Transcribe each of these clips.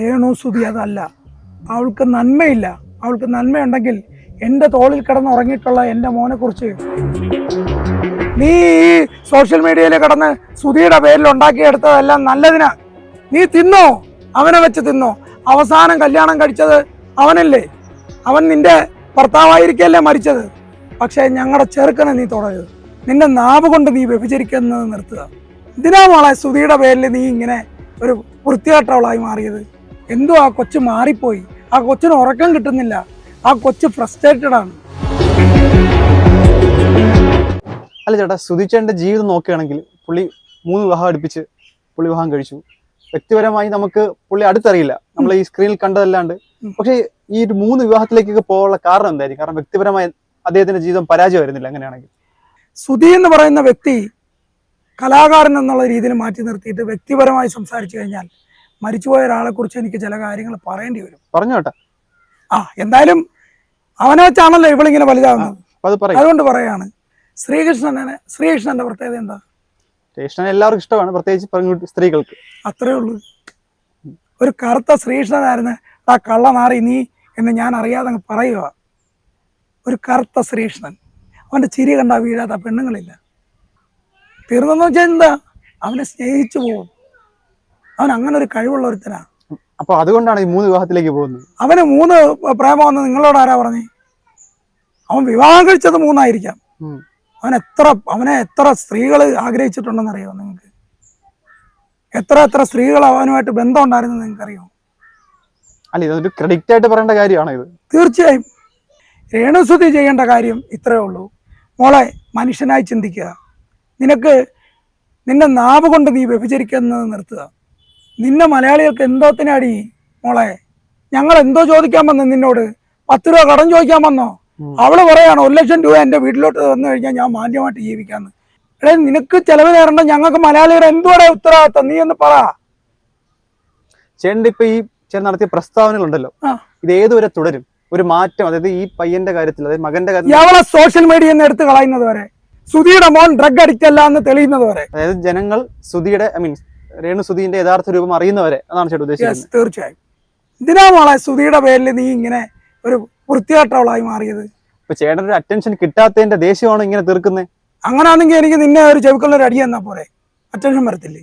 രേണു സുതി അതല്ല. അവൾക്ക് നന്മയില്ല. അവൾക്ക് നന്മയുണ്ടെങ്കിൽ എന്റെ തോളിൽ കിടന്ന് ഉറങ്ങിയിട്ടുള്ള എന്റെ മോനെ കുറിച്ച് നീ ഈ സോഷ്യൽ മീഡിയയിൽ കിടന്ന് സുധിയുടെ പേരിൽ ഉണ്ടാക്കിയെടുത്തതെല്ലാം നല്ലതിനാ. നീ തിന്നോ? അവനെ വെച്ച് തിന്നോ. അവസാനം കല്യാണം കഴിച്ചത് അവനല്ലേ? അവൻ നിന്റെ ഭർത്താവായിരിക്കല്ലേ മരിച്ചത്? പക്ഷേ ഞങ്ങളുടെ ചെറുക്കനെ നീ തുടരുത്. നിന്റെ നാവ് കൊണ്ട് നീ വ്യഭിചരിക്കുന്നത് നിർത്തുക. എന്തിനാ മോളെ സുധിയുടെ പേരിൽ നീ ഇങ്ങനെ ഒരു വൃത്തികെട്ടവളായി മാറിയത്? എന്തോ ആ കൊച്ചു മാറിപ്പോയി. ആ കൊച്ചിന് ഉറക്കം കിട്ടുന്നില്ല. ആ കൊച്ചു ഫ്രസ്ട്രേറ്റഡ് ആണ്. അല്ല ചേട്ടാ സുധിച്ചേട്ടന്റെ ജീവിതം നോക്കുകയാണെങ്കിൽ പുള്ളി മൂന്ന് വിവാഹം അടുപ്പിച്ച് പുള്ളി വിവാഹം കഴിച്ചു. വ്യക്തിപരമായി നമുക്ക് പുള്ളി അടുത്തറിയില്ല. നമ്മൾ ഈ സ്ക്രീനിൽ കണ്ടതല്ലാണ്ട്. പക്ഷേ ഈ ഒരു മൂന്ന് വിവാഹത്തിലേക്കൊക്കെ പോകാനുള്ള കാരണം എന്തായിരിക്കും? കാരണം വ്യക്തിപരമായി അദ്ദേഹത്തിന്റെ ജീവിതം പരാജയം വരുന്നില്ല അങ്ങനെയാണെങ്കിൽ. സുധി എന്ന് പറയുന്ന വ്യക്തി കലാകാരൻ എന്നുള്ള രീതിയിൽ മാറ്റി നിർത്തിയിട്ട് വ്യക്തിപരമായി സംസാരിച്ചു കഴിഞ്ഞാൽ മരിച്ചുപോയ ഒരാളെ കുറിച്ച് എനിക്ക് ചില കാര്യങ്ങൾ പറയേണ്ടി വരും. പറഞ്ഞോട്ടെ. ആ എന്തായാലും അവനെ വെച്ചാണല്ലോ ഇവളിങ്ങനെ വലുതാവുന്നത്. അതുകൊണ്ട് പറയാണ് ശ്രീകൃഷ്ണനെ ശ്രീകൃഷ്ണന്റെ പ്രത്യേകത എന്താ? കൃഷ്ണൻ എല്ലാവർക്കും ഇഷ്ടമാണ്. പ്രത്യേകിച്ച് സ്ത്രീകൾക്ക്. അത്രേ ഉള്ളൂ. ഒരു കറുത്ത ശ്രീകൃഷ്ണനായിരുന്നു ആ കള്ള മാറി നീ എന്ന് ഞാൻ അറിയാതെ അങ്ങ് പറയുക. ഒരു കറുത്ത ശ്രീകൃഷ്ണൻ. അവന്റെ ചിരി കണ്ടാ വീഴാത്ത പെണ്ണുങ്ങളില്ല. തീർന്നെന്ന് വെച്ചാൽ എന്താ? അവനെ സ്നേഹിച്ചു പോകും അവൻ അങ്ങനെ ഒരു കഴിവുള്ള ഒരുത്തനാ. അപ്പൊ അതുകൊണ്ടാണ് ഈ മൂന്ന് വിവാഹത്തിലേക്ക് പോകുന്നത്. അവന് മൂന്ന് പ്രേമമെന്ന് നിങ്ങളോട് ആരാ പറഞ്ഞേ? അവൻ വിവാഹം കഴിച്ചത് മൂന്നായിരിക്കാം. അവൻ എത്ര അവനെ എത്ര സ്ത്രീകൾ ആഗ്രഹിച്ചിട്ടുണ്ടെന്ന് അറിയോ നിങ്ങൾക്ക്? എത്ര എത്ര സ്ത്രീകൾ അവനുമായിട്ട് ബന്ധം ഉണ്ടായിരുന്നു നിങ്ങൾക്കറിയോ? അല്ല ഇതൊരു ക്രെഡിറ്റ് ആയിട്ട് പറയേണ്ട കാര്യമാണ് ഇത്? തീർച്ചയായും. രേണുസുതി ചെയ്യേണ്ട കാര്യം ഇത്രയേ ഉള്ളൂ. മോളെ മനുഷ്യനായി ചിന്തിക്കുക. നിനക്ക് നിന്റെ നാവ് കൊണ്ട് നീ വ്യഭിചരിക്കുന്നത് നിർത്തുക. നിന്നെ മലയാളികൾക്ക് എന്തോത്തിനാടി മോളെ? ഞങ്ങൾ എന്തോ ചോദിക്കാൻ വന്നു നിന്നോട്? പത്ത് രൂപ കടം ചോദിക്കാൻ വന്നോ. അവൾ പറയാണ് ഒരു ലക്ഷം രൂപ എന്റെ വീട്ടിലോട്ട് വന്നു കഴിഞ്ഞാൽ ഞാൻ മാന്യമായിട്ട് ജീവിക്കാന്ന്. എടേ നിനക്ക് ചെലവ് നേരണ്ട ഞങ്ങൾക്ക് മലയാളികളുടെ എന്തുവരെ ഉത്തരവാദിത്തം? നീ ഒന്ന് പറ. ചേട്ടൻ ഇപ്പൊ ഈ ചേട്ടൻ നടത്തിയ പ്രസ്താവനകളുണ്ടല്ലോ. ഉണ്ടല്ലോ ഇത് ഏതുവരെ തുടരും? ഒരു മാറ്റം അതായത് ഈ പയ്യന്റെ കാര്യത്തിൽ അതായത് മകന്റെ കാര്യത്തിൽ എവളെ സോഷ്യൽ മീഡിയ എടുത്ത് കളയുന്നത് വരെ സുധിയുടെ മോൻ ഡ്രഗ് അഡിക്റ്റ് അല്ല എന്ന് തെളിയുന്നത് വരെ. അതായത് ജനങ്ങൾ സുധിയുടെ ഐ മീൻ രേണു സുധീന്റെ യഥാർത്ഥ രൂപം അറിയുന്നവരെ അതാണ് ചേട്ടൻ ഉദ്ദേശിച്ചത് തീർച്ചയായും എന്തിനാ മോളെ സുധിയുടെ പേരിൽ നീ ഇങ്ങനെ ഒരു വൃത്തികെട്ടവളായി മാറിയത് ഇപ്പൊ ചേട്ടൻ ഒരു അറ്റൻഷൻ കിട്ടാത്തതിന്റെ ദേഷ്യമാണ് ഇങ്ങനെ തീർക്കുന്നത് അങ്ങനാണെങ്കിൽ എനിക്ക് നിന്നെ ഒരു ചെവിക്കുള്ള ഒരു അടി എന്നാ പോരെ അറ്റൻഷൻ വരത്തില്ലേ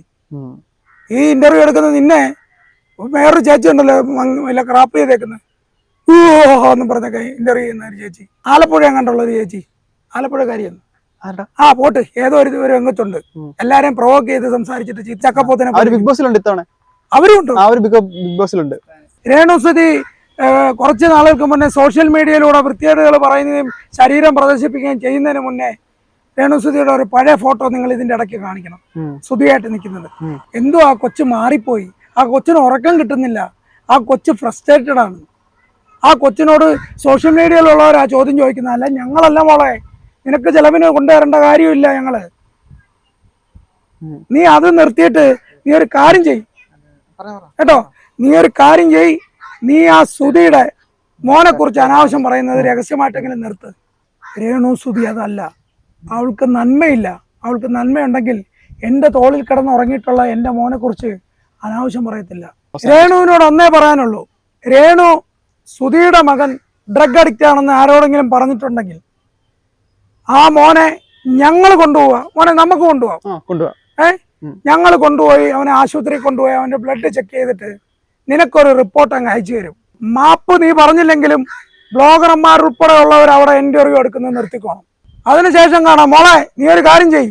ഈ ഇന്റർവ്യൂ എടുക്കുന്ന നിന്നെ വേറൊരു ചേച്ചി ഉണ്ടല്ലോ വല്ല ക്രാപ്പ് ചെയ്തേക്കുന്നത് ഓഹോ എന്ന് പറഞ്ഞൊക്കെ ഇന്റർവ്യൂ ചെയ്യുന്ന ഒരു ചേച്ചി ആലപ്പുഴ കണ്ടുള്ള ഒരു ചേച്ചി ആലപ്പുഴ കാര്യം ആ പോട്ട്. ഏതോ ഒരു രംഗത്തുണ്ട്. എല്ലാരെയും പ്രൊവോക്ക് ചെയ്ത് സംസാരിച്ചിട്ട് ചക്കപ്പോത്തിനെ ബിഗ് ബോസിലുണ്ട് ഇത്തവണ. അവരും ഉണ്ട്. ആ ഒരു ബിഗ് ബോസിലുണ്ട് രേണുസുതി കുറച്ച് നാളുകൾക്ക് മുന്നേ സോഷ്യൽ മീഡിയയിലൂടെ വൃത്തികേടുകൾ പറയുന്നതും ശരീരം പ്രദർശിപ്പിക്കുകയും ചെയ്യുന്നതിന് മുന്നേ രേണുസുതിയുടെ ഒരു പഴയ ഫോട്ടോ നിങ്ങൾ ഇതിന്റെ ഇടയ്ക്ക് കാണിക്കണം. സുതിയായിട്ട് നിൽക്കുന്നത്. എന്തോ ആ കൊച്ചു മാറിപ്പോയി. ആ കൊച്ചിന് ഉറക്കം കിട്ടുന്നില്ല. ആ കൊച്ചു ഫ്രസ്ട്രേറ്റഡ് ആണ്. ആ കൊച്ചിനോട് സോഷ്യൽ മീഡിയയിലുള്ളവർ ആ ചോദ്യം ചോദിക്കുന്ന അല്ല ഞങ്ങളല്ല മോളെ. നിനക്ക് ചെലവിന് കൊണ്ടുവരേണ്ട കാര്യമില്ല ഞങ്ങൾ. നീ അത് നിർത്തിയിട്ട് നീ ഒരു കാര്യം ചെയ് കേട്ടോ? നീ ഒരു കാര്യം ചെയ് നീ ആ സുധിയുടെ മോനെ കുറിച്ച് അനാവശ്യം പറയുന്നത് രഹസ്യമായിട്ടെങ്കിലും നിർത്ത്. രേണു സുധി അതല്ല. അവൾക്ക് നന്മയില്ല. അവൾക്ക് നന്മയുണ്ടെങ്കിൽ എന്റെ തോളിൽ കിടന്ന് ഉറങ്ങിയിട്ടുള്ള എന്റെ മോനെ കുറിച്ച് അനാവശ്യം പറയത്തില്ല. രേണുവിനോട് ഒന്നേ പറയാനുള്ളൂ. രേണു സുധിയുടെ മകൻ ഡ്രഗ് അഡിക്റ്റ് ആണെന്ന് ആരോടെങ്കിലും പറഞ്ഞിട്ടുണ്ടെങ്കിൽ ആ മോനെ ഞങ്ങൾ കൊണ്ടുപോവാ. മോനെ നമുക്ക് കൊണ്ടുപോവാം. ആ ഏ? ഞങ്ങൾ കൊണ്ടുപോയി അവനെ ആശുപത്രി കൊണ്ടുപോയി അവന്റെ ബ്ലഡ് ചെക്ക് ചെയ്തിട്ട് നിനക്കൊരു റിപ്പോർട്ട് അങ്ങ് അയച്ചു തരും. മാപ്പ് നീ പറഞ്ഞില്ലെങ്കിലും ബ്ലോഗർമാർ ഉൾപ്പെടെ ഉള്ളവർ അവിടെ ഇന്റർവ്യൂ എടുക്കുന്നത് നിർത്തിക്കോണം. അതിനുശേഷം കാണാം മോളെ നീ ഒരു കാര്യം ചെയ്.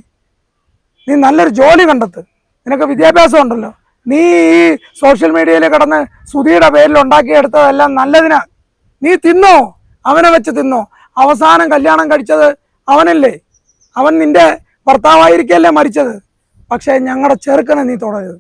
നീ നല്ലൊരു ജോലി കണ്ടെത്ത്. നിനക്ക് വിദ്യാഭ്യാസം ഉണ്ടല്ലോ. നീ ഈ സോഷ്യൽ മീഡിയയിൽ കിടന്ന് സുധിയുടെ പേരിൽ ഉണ്ടാക്കിയെടുത്തതെല്ലാം നല്ലതിനാ. നീ തിന്നോ. അവനെ വെച്ച് തിന്നോ. അവസാനം കല്യാണം കഴിച്ചത് അവനല്ലേ? അവൻ നിന്റെ ഭർത്താവായിരിക്കല്ലേ മരിച്ചത്. പക്ഷേ ഞങ്ങളുടെ ചെറുക്കനെ നീ തുടരുത്.